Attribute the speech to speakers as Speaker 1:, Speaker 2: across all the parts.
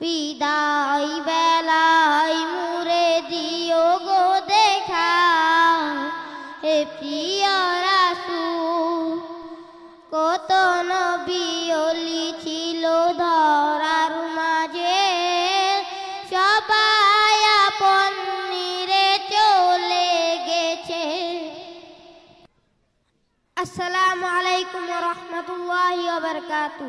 Speaker 1: বিদায় বেলায় মুরে দিও গো দেখা। হে প্রিয় রাসূল, কত নবী অলি ছিল ধরার মাঝে। সবাই আপন নিরে চলে গেছে। আসসালামু আলাইকুম রহমতুল্লাহি বারকাতু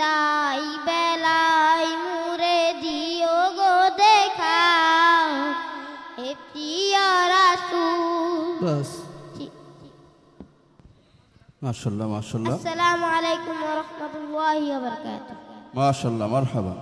Speaker 1: বিদায় বেলায় মুরে দিও গো দেখা হে প্রিয়
Speaker 2: বাস। মাশাআল্লাহ মাশাল্লাহ
Speaker 1: আসসালামু আলাইকুম ওয়া রাহমাতুল্লাহি ওয়া বারাকাতুহু।
Speaker 2: মাশাআল্লাহ মারহাবা।